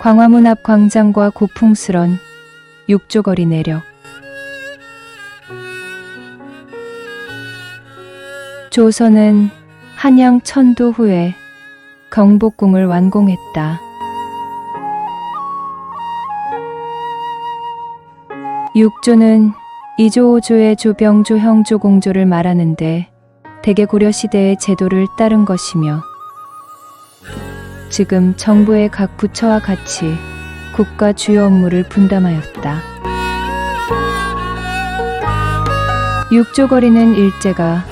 광화문 앞 광장과 고풍스런 육조거리 내력. 조선은 한양 천도 후에 경복궁을 완공했다. 육조는 이조 오조의 조병조 형조 공조를 말하는데 대개 고려 시대의 제도를 따른 것이며 지금 정부의 각 부처와 같이 국가 주요 업무를 분담하였다. 육조거리는 일제가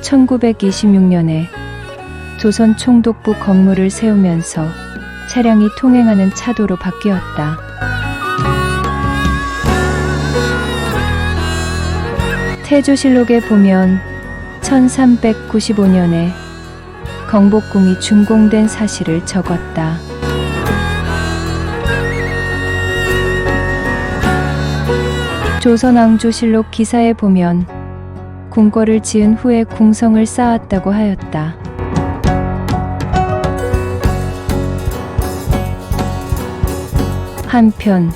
1926년에 조선 총독부 건물을 세우면서 차량이 통행하는 차도로 바뀌었다. 태조실록에 보면 1395년에 경복궁이 준공된 사실을 적었다. 조선왕조실록 기사에 보면 궁궐을 지은 후에 궁성을 쌓았다고 하였다. 한편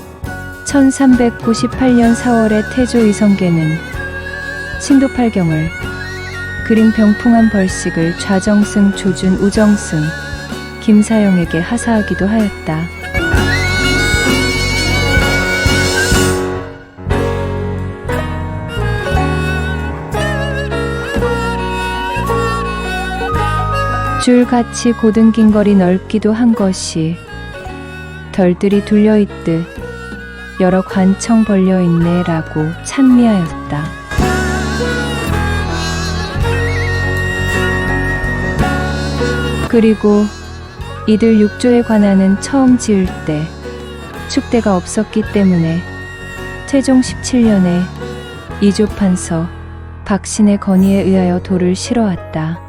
1398년 4월에 태조 이성계는 신도팔경을 그림 병풍한 벌식을 좌정승, 조준, 우정승, 김사영에게 하사하기도 하였다. 줄같이 고든 긴거리 넓기도 한 것이 덜들이 둘려있듯 여러 관청 벌려있네라고 찬미하였다. 그리고 이들 육조에 관하는 처음 지을 때 축대가 없었기 때문에 태종 17년에 이조판서 박신의 건의에 의하여 돌을 실어왔다.